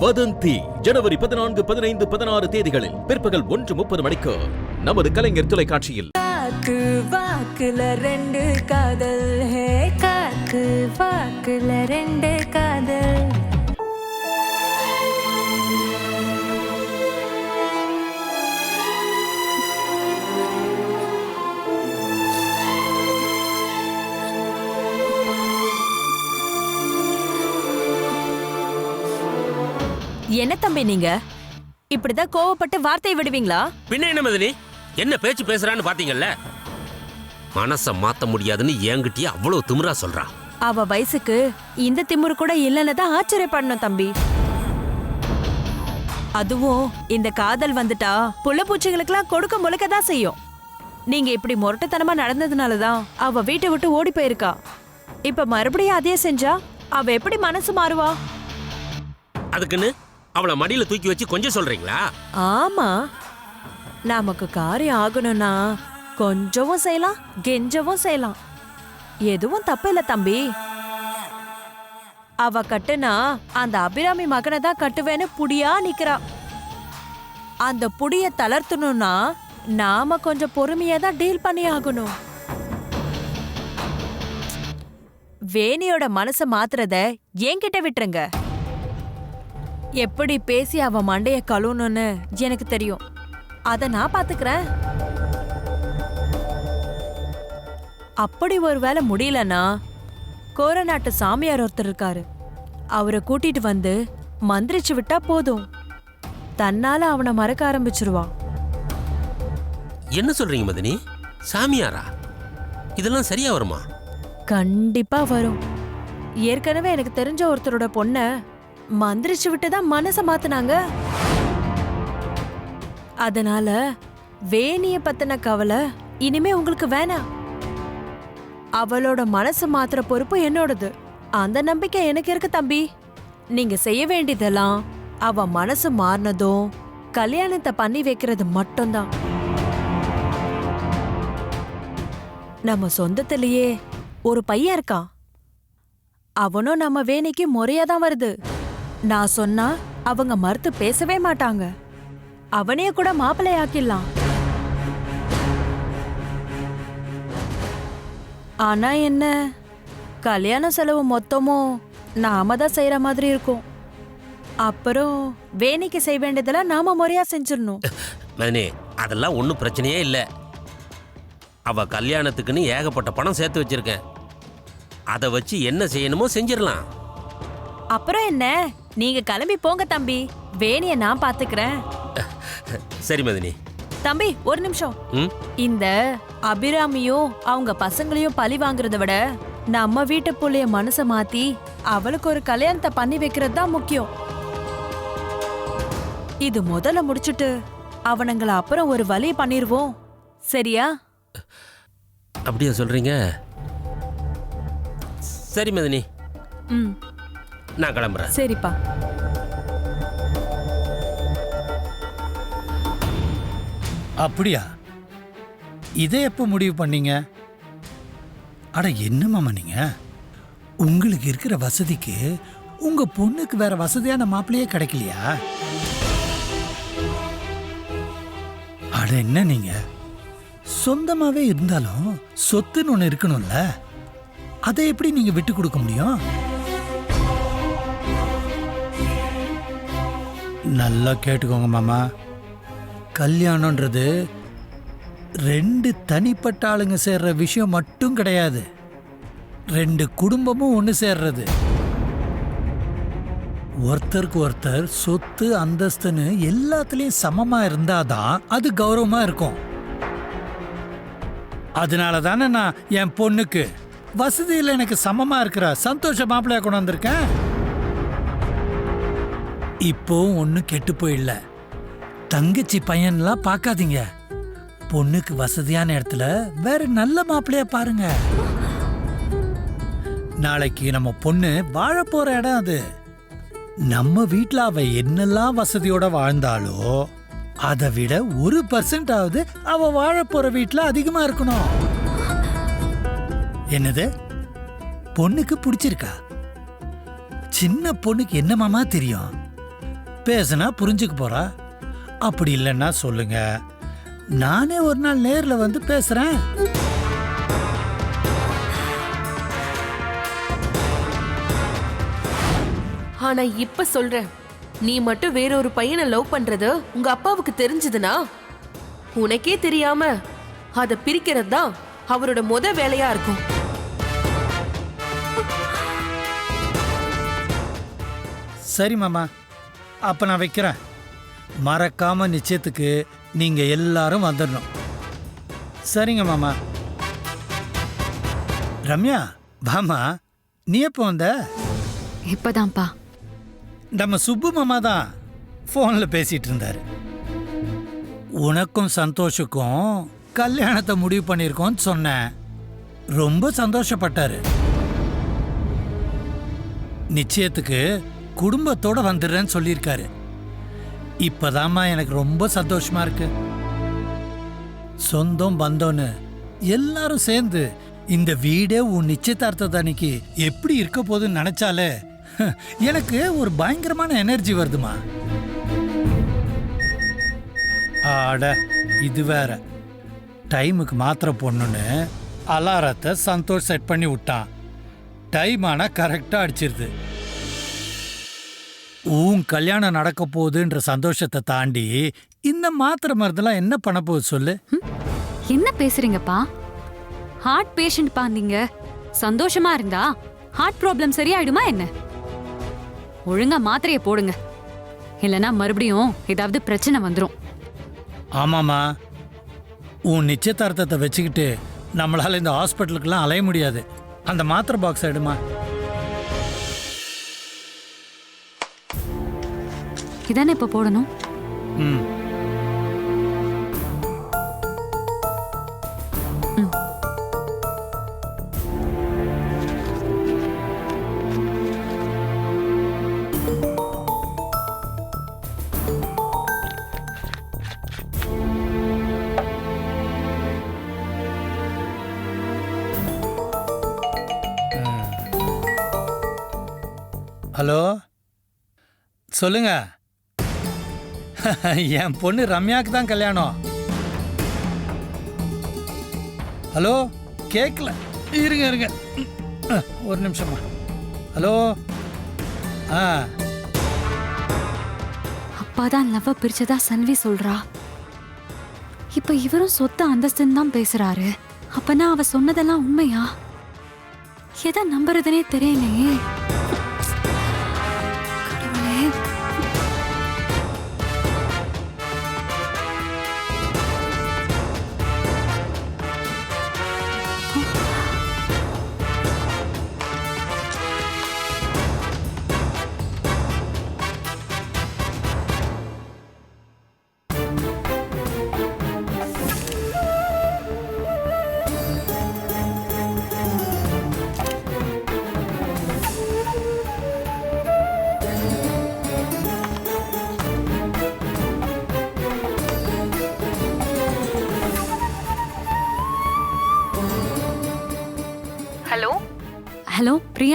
வதந்தி ஜனவரி பதினான்கு பதினைந்து பதினாறு தேதிகளில் பிற்பகல் ஒன்று முப்பது மணிக்கு நமது கலைஞர் தொலைக்காட்சியில். காக்கு வாக்குல ரெண்டு காதல் ஹே காக்கு வாக்குல ரெண்டு காதல். என்ன தம்பி நீங்க? இப்படிதான் கோவப்பட்டு வார்த்தை விடுவீங்களா? பின்ன என்ன மதினி? என்ன பேச்சு பேசுறான்னு பாத்தீங்கல்ல? மனச மாத்த முடியாதுன்னு என்கிட்டயே அவ்வளவு திமிரா சொல்றான் அவ வயசுக்கு இந்த திமிரு கூட இல்லைன்னு தான் ஆச்சரியப்படணும் தம்பி. அதுவும் இந்த காதல் வந்துட்டா புள்ள பூச்சிகளுக்கெல்லாம் கொடுக்க முளைக்க தான் செய்யும். நீங்க இப்படி முரட்டுத்தனமா நடந்ததுனால தான் அவ வீட்டை விட்டு ஓடி போயிருக்கா. இப்ப மறுபடியும் அதே செஞ்சா அவ எப்படி மனசு மாறுவா? அதுக்குன்னு அவளை மடியில தூக்கி வச்சு கொஞ்சம் சொல்றீங்களா? ஆமா. நமக்கு காரியம் ஆகணும்னா கொஞ்சவும் செய்யலாம் கெஞ்சவும் செய்யலாம். எதுவும் தப்பு இல்ல தம்பி. அவ கட்டுனா அந்த அபிராமி மகனை தான் கட்டுவேன்னு புடியா நிக்கிறா. அந்த புடிய தளர்த்தணும்னா நாம கொஞ்சம் பொறுமையா தான் டீல் பண்ணி ஆகணும். வேணியோட மனசை மாத்துறத என்கிட்ட விட்டுருங்க. எப்படி பேசி அவ மண்டைய கழுவணும்னு எனக்கு தெரியும். அத நான் பாத்துக்கிறேன். அப்படி ஒரு வேலை முடியலன்னா கோரநாட்டு சாமியார் ஒருத்தர் இருக்காரு. அவரை கூட்டிட்டு வந்து மந்திரிச்சு விட்டா போதும். தன்னால அவனை மறக்க ஆரம்பிச்சிருவான் என்ன சொல்றீங்க மதினி? சாமியாரா? இதெல்லாம் சரியா வருமா? கண்டிப்பா வரும். ஏற்கனவே எனக்கு தெரிஞ்ச ஒருத்தரோட பொண்ண மந்திரிச்சு விட்டு தான் மனச மாத்தினாங்க. அதனால வேணிய பத்தின கவலை இனிமே உங்களுக்கு வேணாம். அவளோட மனசு மாத்துற பொறுப்பு என்னோடது. அந்த நம்பிக்கை எனக்கு இருக்கு தம்பி. நீங்க செய்ய வேண்டியதெல்லாம் அவ மனசு மாறினதும் கல்யாணத்தை பண்ணி வைக்கிறது மட்டும்தான். நம்ம சொந்தத்திலேயே ஒரு பையன் இருக்கான். அவனும் நம்ம வேணிக்கு முறையா தான் வருது. நான் சொன்னா அவங்க மறுத்து பேசவே மாட்டாங்க. அவனையே கூட மாப்பிள்ளை ஆக்கிடலாம் ஆனா என்ன? கல்யாண செலவு மொத்தமும் நாம தான் செய்யற மாதிரி இருக்கும். அப்புறம் வேணிக்கு செய்ய வேண்டியதெல்லாம் நாம முறையா செஞ்சிடணும். அதெல்லாம் ஒன்றும் பிரச்சனையே இல்லை. அவ கல்யாணத்துக்குன்னு ஏகப்பட்ட பணம் சேர்த்து வச்சிருக்கேன். அதை வச்சு என்ன செய்யணுமோ செஞ்சிடலாம். அப்புறம் என்ன? நீங்க கிளம்பி போங்க தம்பி. வேணிய நான் பாத்துக்கிறேன். சரி மதினி. தம்பி ஒரு நிமிஷம். இந்த அபிராமியும் அவங்க பசங்களையும் பழி வாங்குறத விட நம்ம வீட்டு புள்ளைய மனச மாத்தி அவளுக்கு ஒரு கல்யாணத்தை பண்ணி வைக்கிறது தான் முக்கியம். இது முதல்ல முடிச்சிட்டு அவனுங்கள அப்புறம் ஒரு வழி பண்ணிருவோம். சரியா? அப்படியா சொல்றீங்க? சரி மதினி. ம். நான் கிளம்புறேன். சரிப்பா. அப்படியா? இதை எப்போ முடிவு பண்ணீங்க? அட என்ன மாமா நீங்க? உங்களுக்கு இருக்கிற வசதிக்கு உங்க பொண்ணுக்கு வேற வசதியான மாப்பிள்ளையே கிடைக்கலையா? அட என்ன நீங்க? சொந்தமாவே இருந்தாலும் சொத்துன்னு ஒன்று இருக்கணும்ல. அதை எப்படி நீங்க விட்டு கொடுக்க முடியும்? நல்லா கேட்டுக்கோங்க மாமா. கல்யாணன்றது ரெண்டு தனிப்பட்ட ஆளுங்க சேர்ற விஷயம் மட்டும் கிடையாது. ரெண்டு குடும்பமும் ஒன்று சேர்றது. ஒருத்தருக்கு ஒருத்தர் சொத்து அந்தஸ்துன்னு எல்லாத்துலேயும் சமமா இருந்தாதான் அது கௌரவமாக இருக்கும். அதனால தானே நான் என் பொண்ணுக்கு வசதியில் எனக்கு சமமாக இருக்கிற சந்தோஷ மாப்பிள்ளையாக கொண்டு வந்திருக்கேன். இப்போ ஒன்றும் கெட்டு போயிடல தங்கச்சி பையன்லாம் பார்க்காதீங்க பொண்ணுக்கு வசதியான இடத்துல வேற நல்ல மாப்பிள்ளைய பாருங்க. நாளைக்கு நம்ம பொண்ணு வாழ போற இடம் அது. நம்ம வீட்டில் அவ என்னெல்லாம் வசதியோட வாழ்ந்தாலோ அதை விட ஒரு பர்சன்ட் ஆகுது அவ வாழ போற வீட்டில் அதிகமா இருக்கணும். என்னது? பொண்ணுக்கு பிடிச்சிருக்கா? சின்ன பொண்ணுக்கு என்னமாமா தெரியும்? பேசுனா புரிஞ்சுக்க போறா. அப்படி இல்லைன்னா சொல்லுங்க. நானே ஒரு நாள் நேர்ல வந்து பேசுறேன். ஆனா இப்ப சொல்றேன். நீ மட்டும் வேற ஒரு பையனை லவ் பண்றது உங்க அப்பாவுக்கு தெரிஞ்சதுன்னா உனக்கே தெரியாம அத பிரிக்கிறது தான் அவரோட முத வேலையா இருக்கும். சரி மாமா அப்ப நான் வைக்கிறேன். மறக்காம நிச்சயத்துக்கு நீங்க எல்லாரும் வந்துடணும் சரிங்க மாமா. ரம்யா வாமா நீ எப்போ வந்த? இப்பதான்ப்பா. நம்ம சுப்பு மாமா தான் ஃபோனில் பேசிட்டு இருந்தாரு. உனக்கும் சந்தோஷுக்கும் கல்யாணத்தை முடிவு பண்ணியிருக்கோன்னு சொன்னேன். ரொம்ப சந்தோஷப்பட்டாரு. நிச்சயத்துக்கு குடும்பத்தோட வந்துடுறேன்னு சொல்லியிருக்காரு. இப்பதாம்மா எனக்கு ரொம்ப சந்தோஷமா இருக்கு. சொந்தம் வந்தோன்னு எல்லாரும் சேர்ந்து இந்த வீடே உன் நிச்சயதார்த்தத்தை அன்னைக்கு எப்படி இருக்க போகுதுன்னு நினைச்சாலே எனக்கு ஒரு பயங்கரமான எனர்ஜி வருதுமா. ஆட இது வேற. டைமுக்கு மாத்திரை போடணுன்னு அலாரத்தை சந்தோஷ் செட் பண்ணி விட்டான். டைம் ஆனால் கரெக்டாக அடிச்சிருது. உன் கல்யாணம் நடக்க போகுதுன்ற சந்தோஷத்தை தாண்டி இந்த மாத்திரை மருந்தெல்லாம் என்ன பண்ண போகுது சொல்லு? என்ன பேசுறீங்கப்பா? ஹார்ட் பேஷண்ட் பா நீங்க. சந்தோஷமா இருந்தா ஹார்ட் ப்ராப்ளம் சரியாயிடுமா என்ன? ஒழுங்கா மாத்திரையை போடுங்க. இல்லனா மறுபடியும் ஏதாவது பிரச்சனை வந்துரும். ஆமாம்மா. உன் நிச்சயதார்த்தத்தை வச்சுக்கிட்டு நம்மளால இந்த ஹாஸ்பிட்டலுக்கெல்லாம் அலைய முடியாது. அந்த மாத்திரை பாக்ஸ் எடுமா? இதானே இப்ப போடணும்? ம். ஹலோ? சொல்லுங்க. என் பொண்ணு ரம்யாக்கு தான் கல்யாணம். ஹலோ கேட்கல இருங்க இருங்க. ஒரு நிமிஷமா ஹலோ? ஆ. அப்பாதான் லவ்வ பிரிச்சதா சன்வி சொல்றா. இப்ப இவரும் சொத்து அந்தஸ்துன்னு தான் பேசுறாரு. அப்பனா அவ சொன்னதெல்லாம் உண்மையா? எதை நம்புறதுனே தெரியலையே.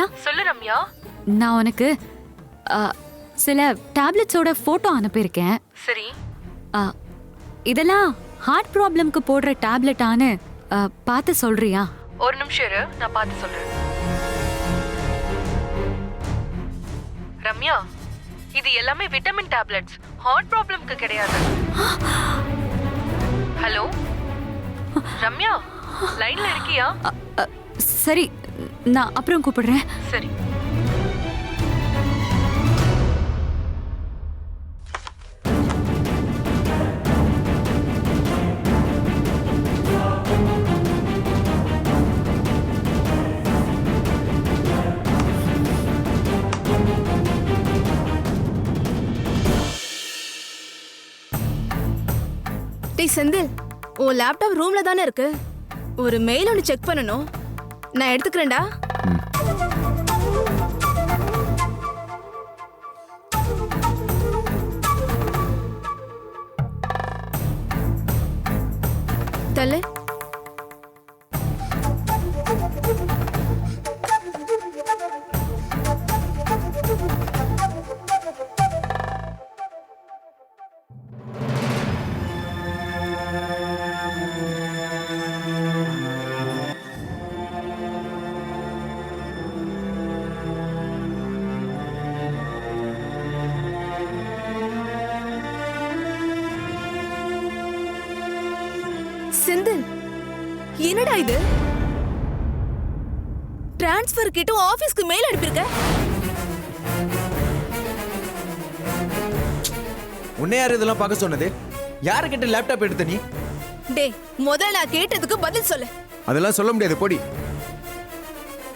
பிரியா சொல்லு ரம்யா. நான் உனக்கு ஆ, சில டேப்லெட்ஸோட ஃபோட்டோ அனுப்பியிருக்கேன். சரி. ஆ, இதெல்லாம் ஹார்ட் ப்ராப்ளம்க்கு போடுற டேப்லெட்டான்னு ஆ, பார்த்து சொல்றியா? ஒரு நிமிஷம் இரு நான் பார்த்து சொல்றேன். ரம்யா இது எல்லாமே விட்டமின் டேப்லெட்ஸ் ஹார்ட் ப்ராப்ளம்க்கு கிடையாது. ஹலோ ரம்யா லைன்ல இருக்கியா? அ, அ, சரி நான் அப்புறம் கூப்பிடுறேன். சரி. டேய் செந்தில் உன் லேப்டாப் ரூம்ல தானே இருக்கு? ஒரு மெயில் ஒன்று செக் பண்ணணும். நான் எடுத்துக்கிறேன்டா. இது? டிரான்ஸ்ஃபர் கிட்ட ஆபீஸ்க்கு மெயில் அனுப்பியிருக்க. உன்னை யார் இதெல்லாம் பார்க்க சொன்னது? யாருக்கிட்ட லேப்டாப் எடுத்த நீ? டேய் முதல்ல நான் கேட்டதுக்கு பதில் சொல்லு. அதெல்லாம் சொல்ல முடியாது பொடி.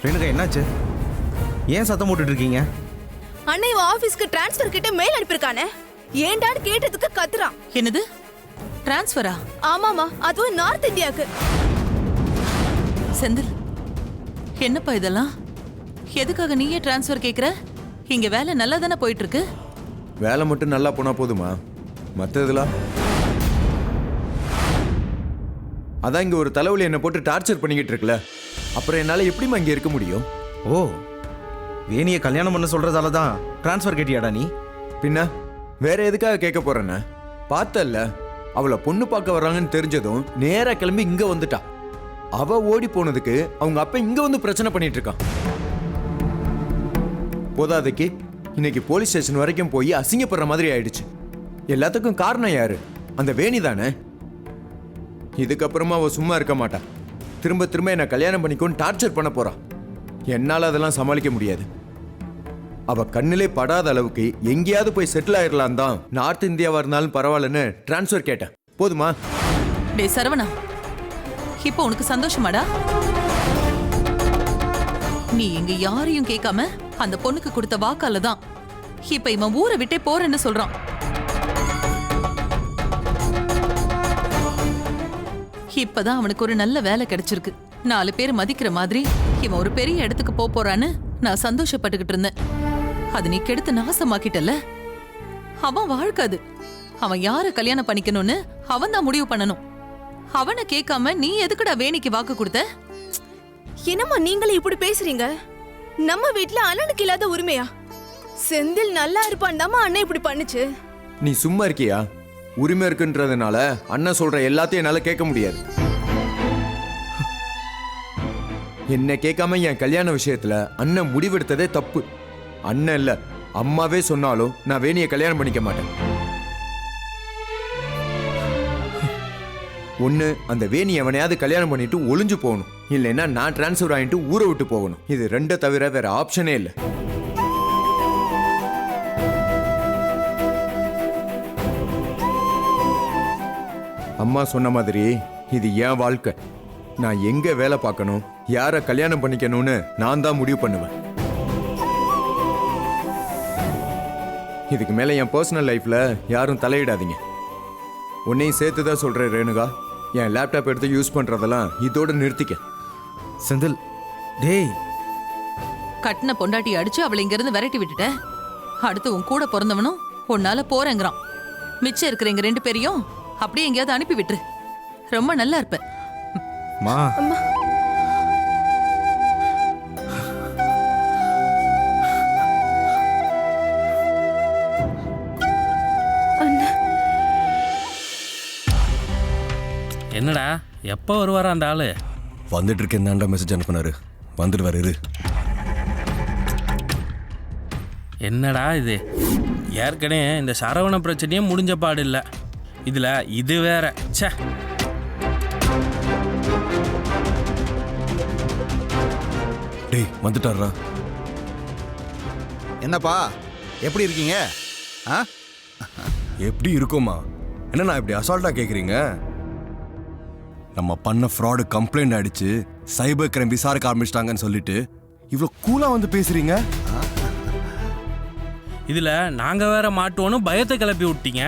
ரேணுகா என்னாச்சு? ஏன் சத்தம் போட்டுட்டு இருக்கீங்க அண்ணன் இவன் ஆபீஸ்க்கு டிரான்ஸ்ஃபர் கிட்ட மெயில் அனுப்பியிருக்கானே. ஏன்டான்னு கேட்டதுக்கு கத்துறான். என்னது? டிரான்ஸ்ஃபரா ஆமாமா அதுவும் நார்த் இந்தியாக்கு செந்தில். என்னப்பா இதெல்லாம்? எதுக்காக நீயே டிரான்ஸ்ஃபர் கேக்குற? இங்க வேலை நல்லா தானே போயிட்டு இருக்கு வேலை மட்டும் நல்லா போனா போதுமா? மற்றதுலாம் அதான் இங்க ஒரு தலைவலி என்னை போட்டு டார்ச்சர் பண்ணிக்கிட்டு இருக்குல்ல. அப்புறம் என்னால எப்படிம்மா இங்க இருக்க முடியும்? ஓ வேணியை கல்யாணம் பண்ண சொல்றதால தான் டிரான்ஸ்ஃபர் கேட்டியாடா நீ? பின்ன வேற எதுக்காக கேட்க போறேன்னு? பார்த்தல்ல அவளை பொண்ணு பார்க்க வர்றாங்கன்னு தெரிஞ்சதும் நேரா கிளம்பி இங்க வந்துட்டா. அவ ஓடி போனதுக்கு அவங்க அப்பா இங்க வந்து பிரச்சனை பண்ணிட்டு இருக்கான். போதாதைக்கு இன்னைக்கு போலீஸ் ஸ்டேஷன் வரைக்கும் போய் அசிங்கப்படுற மாதிரி ஆயிடுச்சு. எல்லாத்துக்கும் காரணம் யாரு? அந்த வேணி தானே? இதுக்கப்புறமா அவ சும்மா இருக்க மாட்டா. திரும்ப திரும்ப என்ன கல்யாணம் பண்ணிக்கோன்னு டார்ச்சர் பண்ண போறா. என்னால் அதெல்லாம் சமாளிக்க முடியாது. அவ கண்ணிலே படாத அளவுக்கு எங்கேயாவது போய் செட்டில் ஆயிடலாம் தான் நார்த் இந்தியாவா இருந்தாலும் பரவாயில்லன்னு டிரான்ஸ்ஃபர் கேட்டேன். போதுமா? டேய் சரவணா. இப்போ உனக்கு சந்தோஷமாடா? நீ எங்க யாரையும் கேட்காம அந்த பொண்ணுக்கு கொடுத்த வாக்கால தான் இப்ப இவன் ஊரை விட்டே போறேன்னு சொல்றான். இப்பதான் அவனுக்கு ஒரு நல்ல வேலை கிடைச்சிருக்கு. நாலு பேர் மதிக்கிற மாதிரி இவன் ஒரு பெரிய இடத்துக்கு போக போறான்னு நான் சந்தோஷப்பட்டுக்கிட்டு இருந்தேன். அது நீ கெடுத்து நாசமாக்கிட்டல அவன் வாழ்க்கை அது. அவன் யாரை கல்யாணம் பண்ணிக்கணும்னு அவன் தான் முடிவு பண்ணணும். அவனை கேட்காம நீ எதுக்குடா வேணிக்கு வாக்கு கொடுத்த? என்னம்மா நீங்களே இப்படி பேசுறீங்க? நம்ம வீட்ல அண்ணனுக்கு இல்லாத உரிமையா? செந்தில் நல்லா இருப்பான் அண்ணன் இப்படி பண்ணுச்சு. நீ சும்மா இருக்கியா? உரிமை இருக்குன்றதுனால அண்ணன் சொல்ற எல்லாத்தையும் என்னால கேட்க முடியாது. என்ன கேட்காம என் கல்யாண விஷயத்துல அண்ணன் முடிவெடுத்ததே தப்பு. அண்ணன் இல்ல அம்மாவே சொன்னாலும் நான் வேணியை கல்யாணம் பண்ணிக்க மாட்டேன். ஒன்று அந்த வேணி எவனையாவது கல்யாணம் பண்ணிட்டு ஒளிஞ்சு போகணும். இல்லைன்னா நான் டிரான்ஸ்ஃபர் ஆகிட்டு ஊரை விட்டு போகணும். இது ரெண்டை தவிர வேற ஆப்ஷனே இல்லை. அம்மா சொன்ன மாதிரி இது என் வாழ்க்கை. நான் எங்க வேலை பார்க்கணும் யாரை கல்யாணம் பண்ணிக்கணும்னு நான் தான் முடிவு பண்ணுவேன். இதுக்கு மேல என் பர்சனல் லைஃப்ல யாரும் தலையிடாதீங்க. உன்னையும் சேர்த்து தான் சொல்றேன் ரேணுகா. என் லேப்டாப் எடுத்து யூஸ் பண்றதெல்லாம் இதோட நிறுத்திக்க. செந்தில் டேய். கட்டின பொண்டாட்டி அடிச்சு அவளை இங்க இருந்து விரட்டி விட்டுட்ட அடுத்து உன் கூட பிறந்தவனும் உன்னால போறேங்கிறான். மிச்சம் இருக்கிற எங்க ரெண்டு பேரையும் அப்படியே எங்கேயாவது அனுப்பி விட்டுரு. ரொம்ப நல்லா இருப்ப. மா. என்னடா எப்போ வருவாரா அந்த ஆளு? வந்துட்டு இருக்கேன் தாண்டா மெசேஜ் அனுப்புனாரு. வந்துடுவாரு இரு. என்னடா இது? ஏற்கனவே இந்த சரவண பிரச்சனையே முடிஞ்ச பாடு இல்லை. இதில் இது வேற. ச்சே. டேய் வந்துட்டாரா என்னப்பா? எப்படி இருக்கீங்க? ஆ? எப்படி இருக்குமா என்ன நான் இப்படி அசால்ட்டா கேக்குறீங்க? நம்ம பண்ண ஃப்ராடு கம்ப்ளைண்ட் ஆயிடுச்சு சைபர் கிரைம் விசாரிக்க ஆரம்பிச்சிட்டாங்கன்னு சொல்லிட்டு இவ்வளோ கூலா வந்து பேசுறீங்க? இதில் நாங்கள் வேற மாட்டோன்னு பயத்தை கிளப்பி விட்டீங்க.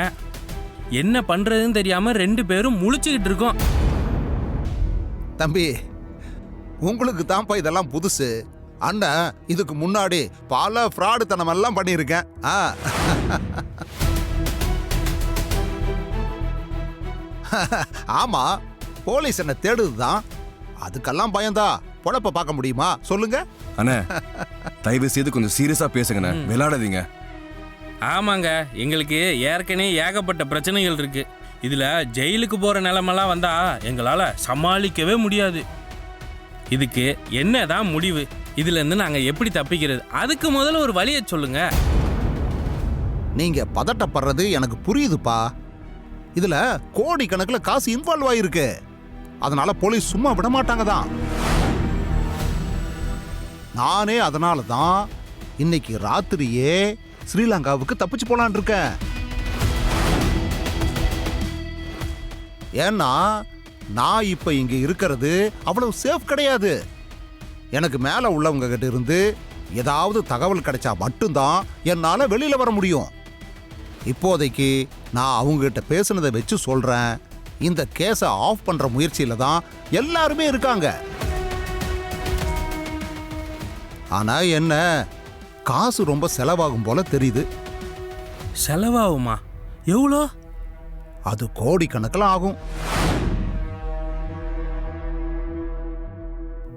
என்ன பண்ணுறதுன்னு தெரியாமல் ரெண்டு பேரும் முழிச்சுக்கிட்டு இருக்கோம். தம்பி உங்களுக்கு தான்ப்பா இதெல்லாம் புதுசு. அண்ணன் இதுக்கு முன்னாடி பல ஃப்ராடு தனம் எல்லாம் பண்ணியிருக்கேன். ஆ. ஆமா போலீஸ் என்ன தேடுதுதான். அதுக்கெல்லாம் பயந்தா. பொழப்ப பார்க்க முடியுமா? சொல்லுங்க. அண்ணே தயவு செய்து கொஞ்சம் சீரியஸா பேசுங்கண்ணே. விளையாடாதீங்க. ஆமாங்க எங்களுக்கு ஏற்கனவே ஏகப்பட்ட பிரச்சனைகள் இருக்கு. இதில் ஜெயிலுக்கு போகிற நிலமெல்லாம் வந்தால் எங்களால் சமாளிக்கவே முடியாது. இதுக்கு என்னதான் முடிவு? இதுலேருந்து நாங்கள் எப்படி தப்பிக்கிறது? அதுக்கு முதல்ல ஒரு வழியை சொல்லுங்க. நீங்க பதட்டப்படுறது எனக்கு புரியுதுப்பா. இதுல கோடி கணக்குல காசு இன்வால்வ் ஆயிருக்கு. அதனால போலீஸ் சும்மா விட மாட்டாங்க தான் நானே அதனால தான் இன்னைக்கு ராத்திரியே ஸ்ரீலங்காவுக்கு தப்பிச்சு போலான் இருக்கேன். ஏன்னா நான் இப்போ இங்கே இருக்கிறது அவ்வளவு சேஃப் கிடையாது. எனக்கு மேலே உள்ளவங்க கிட்ட இருந்து ஏதாவது தகவல் கிடைச்சா மட்டும்தான் என்னால் வெளியில் வர முடியும். இப்போதைக்கு நான் அவங்ககிட்ட பேசுனதை வச்சு சொல்கிறேன் இந்த கேஸை ஆஃப் பண்ற முயற்சியில தான் எல்லாருமே இருக்காங்க. ஆனா என்ன காசு ரொம்ப செலவாகும் போல தெரியுது. செலவாகுமா? எவ்வளோ? அது கோடிக்கணக்கில் ஆகும்.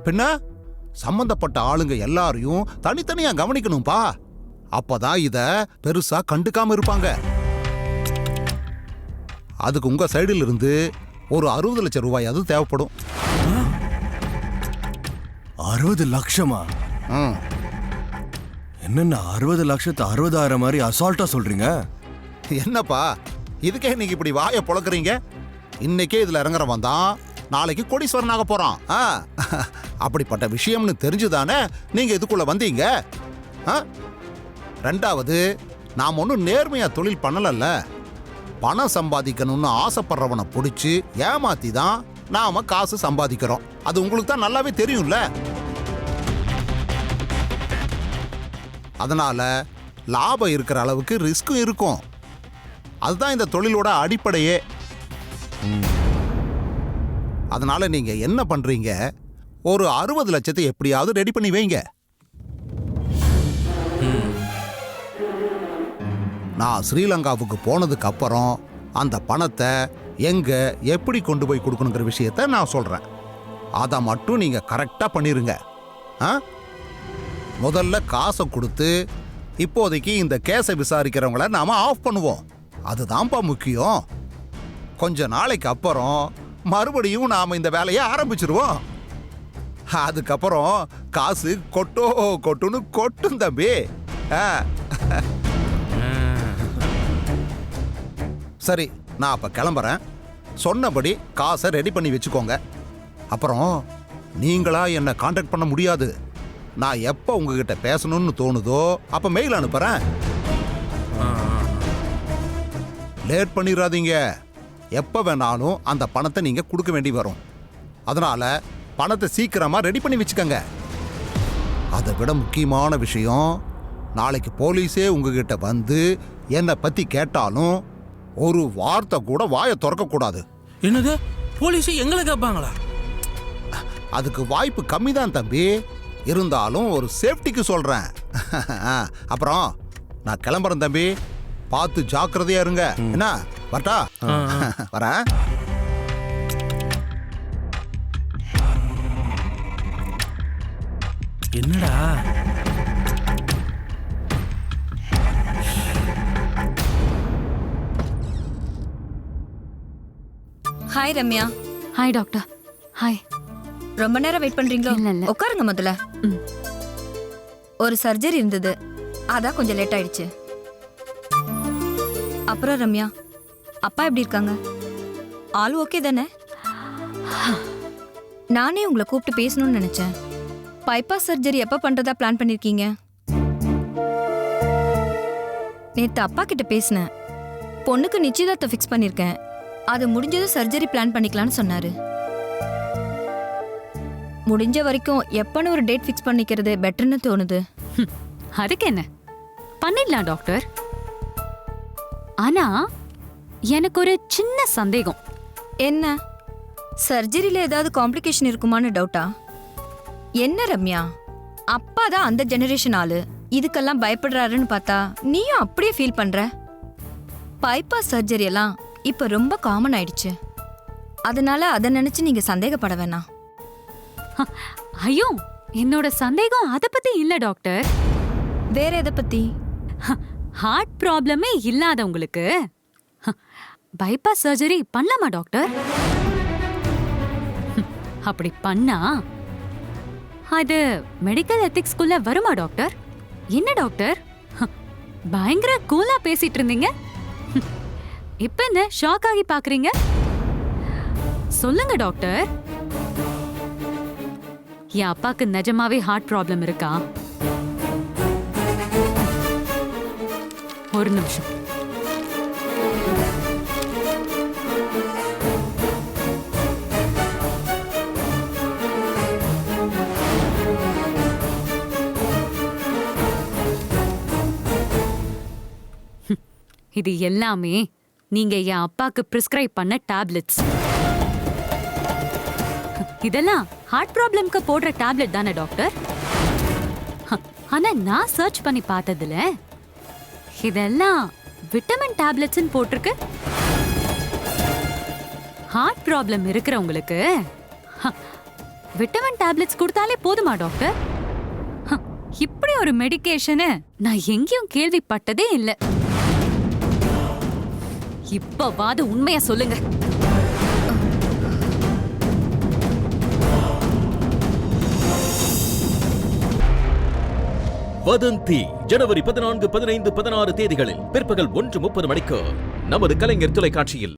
பின்ன சம்பந்தப்பட்ட ஆளுங்க எல்லாரையும் தனித்தனியா கவனிக்கணும்பா. அப்பதான் இத பெருசா கண்டுக்காம இருப்பாங்க. அதுக்கு உங்க சைடுல இருந்து ஒரு அறுபது லட்சம் ரூபாயாவது தேவைப்படும். அறுபது லட்சமா? ம். என்னென்ன அறுபது லட்சத்து அறுபதாயிரம் மாதிரி அசால்ட்டா சொல்றீங்க? என்னப்பா இதுக்கே நீங்க இப்படி வாயை பொளக்குறீங்க இன்னைக்கே இதுல இறங்குறவன் தான் நாளைக்கு கோடீஸ்வரனாக போறான். ஆ, அப்படிப்பட்ட விஷயம்னு தெரிஞ்சுதானே நீங்க இதுக்குள்ள வந்தீங்க? ஆ? ரெண்டாவது நாம் ஒன்றும் நேர்மையா தொழில் பண்ணலல்ல. பணம் சம்பாதிக்கணும்னு ஆசைப்படுறவனை பிடிச்சி ஏமாத்தி தான் நாம காசு சம்பாதிக்கிறோம். அது உங்களுக்கு தான் நல்லாவே தெரியும்ல? அதனால லாபம் இருக்கிற அளவுக்கு ரிஸ்க்கும் இருக்கும். அதுதான் இந்த தொழிலோட அடிப்படையே. அதனால நீங்க என்ன பண்றீங்க? ஒரு அறுபது லட்சத்தை எப்படியாவது ரெடி பண்ணி வைங்க. நான் ஸ்ரீலங்காவுக்கு போனதுக்கு அப்புறம் அந்த பணத்தை எங்கே எப்படி கொண்டு போய் கொடுக்கணுங்கிற விஷயத்த நான் சொல்கிறேன் அதை மட்டும் நீங்கள் கரெக்டாக பண்ணிடுங்க ஆ? முதல்ல காசை கொடுத்து இப்போதைக்கு இந்த கேஸை விசாரிக்கிறவங்கள நாம் ஆஃப் பண்ணுவோம். அதுதான்ப்பா முக்கியம். கொஞ்ச நாளைக்கு அப்புறம் மறுபடியும் நாம் இந்த வேலையை ஆரம்பிச்சிருவோம். அதுக்கப்புறம் காசு கொட்டோ கொட்டுன்னு கொட்டும் தம்பி. ஆ. சரி நான் அப்போ கிளம்புறேன். சொன்னபடி காசை ரெடி பண்ணி வச்சுக்கோங்க. அப்புறம் நீங்களா என்னை காண்டாக்ட் பண்ண முடியாது. நான் எப்போ உங்ககிட்ட பேசணும்னு தோணுதோ அப்போ மெயில் அனுப்புகிறேன் லேட் பண்ணிடாதீங்க எப்போ வேணாலும் அந்த பணத்தை நீங்கள் கொடுக்க வேண்டி வரும். அதனால் பணத்தை சீக்கிரமாக ரெடி பண்ணி வச்சுக்கோங்க. அதை விட முக்கியமான விஷயம் நாளைக்கு போலீஸே உங்ககிட்ட வந்து என்னை பற்றி கேட்டாலும் ஒரு வார்த்தை கூட வாயை திறக்க கூடாது. என்னது? போலீஸ் எங்களை கேட்பாங்களா அதுக்கு வாய்ப்பு கம்மி தான் தம்பி. இருந்தாலும் ஒரு சேஃப்டிக்கு சொல்றேன். அப்புறம் நான் கிளம்புறேன் தம்பி. பார்த்து ஜாக்கிரதையா இருங்க. என்ன? வரட்டா? வரேன். என்னடா? Hi Ramya hi doctor hi ரொம்ப நேரம் வெயிட் பண்றீங்களோ? இல்ல, இல்ல. உட்காருங்க முதல்ல. ம். ஒரு சர்ஜரி இருந்தது. அதான் கொஞ்சம் லேட் ஆயிடுச்சு. அப்புறம் ரம்யா அப்பா எப்படி இருக்காங்க? ஆள் ஓகே தானே? நானே உங்களை கூப்பிட்டு பேசணும்னு நினைச்சேன். பைபாஸ் சர்ஜரி எப்போ பண்றதா பிளான் பண்ணிருக்கீங்க? நேத்து அப்பா கிட்ட பேசினேன். பொண்ணுக்கு நிச்சயதார்த்தம் ஃபிக்ஸ் பண்ணிருக்கேன். அது முடிஞ்சதும் சர்ஜரி பிளான் பண்ணிக்கலாம்னு சொன்னாரு. முடிஞ்ச வரைக்கும் எப்பன்னு ஒரு டேட் ஃபிக்ஸ் பண்ணிக்கிறது பெட்டர்னு தோணுது. அதுக்கு என்ன? பண்ணிடலாம் டாக்டர். ஆனா எனக்கு ஒரு சின்ன சந்தேகம். என்ன? சர்ஜரியில ஏதாவது காம்ப்ளிகேஷன் இருக்குமான்னு டவுட்டா? என்ன ரம்யா? அப்பா தான் அந்த ஜெனரேஷன் ஆளு. இதுக்கெல்லாம் பயப்படுறாருன்னு பார்த்தா நீயும் அப்படியே ஃபீல் பண்ற? பைபாஸ் சர்ஜரி எல்லாம் இப்ப ரொம்ப காமன் ஆயிடுச்சு. அதனால அதை நினைச்சு நீங்க சந்தேகப்பட வேணாம். ஐயோ என்னோட சந்தேகம் அத பத்தி இல்ல டாக்டர். வேற எதை பத்தி? ஹார்ட் ப்ராப்ளமே இல்லாதவங்களுக்கு. பைபாஸ் சர்ஜரி பண்ணலாமா டாக்டர்? அப்படி பண்ணா அது மெடிக்கல் எத்திக்ஸ்குள்ள வருமா டாக்டர்? என்ன டாக்டர்? பயங்கர கூலா பேசிட்டு இருந்தீங்க. இப்ப என்ன ஷாக் ஆகி பாக்குறீங்க? சொல்லுங்க டாக்டர் என் அப்பாக்கு நிஜமாவே ஹார்ட் ப்ராப்ளம் இருக்கா? ஒரு நிமிஷம். இது எல்லாமே நீங்க என் அப்பாக்கு பிரிஸ்கிரைப் பண்ண டேப்லெட்ஸ் இதெல்லாம் ஹார்ட் ப்ராப்ளம்க்கு போடுற டேப்லெட் தானே டாக்டர் ஹ, ஆனா நான் சர்ச் பண்ணி பார்த்ததுல இதெல்லாம் விட்டமின் டேப்லெட்ஸ்னு போட்டிருக்கு. ஹார்ட் ப்ராப்ளம் இருக்கிறவங்களுக்கு ஹ, விட்டமின் டேப்லெட்ஸ் கொடுத்தாலே போதுமா டாக்டர் ஹ, இப்படி ஒரு மெடிக்கேஷனு நான் எங்கேயும் கேள்விப்பட்டதே இல்லை. இப்பவாது உண்மைய சொல்லுங்க. வதந்தி ஜனவரி பதினான்கு பதினைந்து பதினாறு தேதிகளில் பிற்பகல் ஒன்று முப்பது மணிக்கு நமது கலைஞர் தொலைக்காட்சியில்.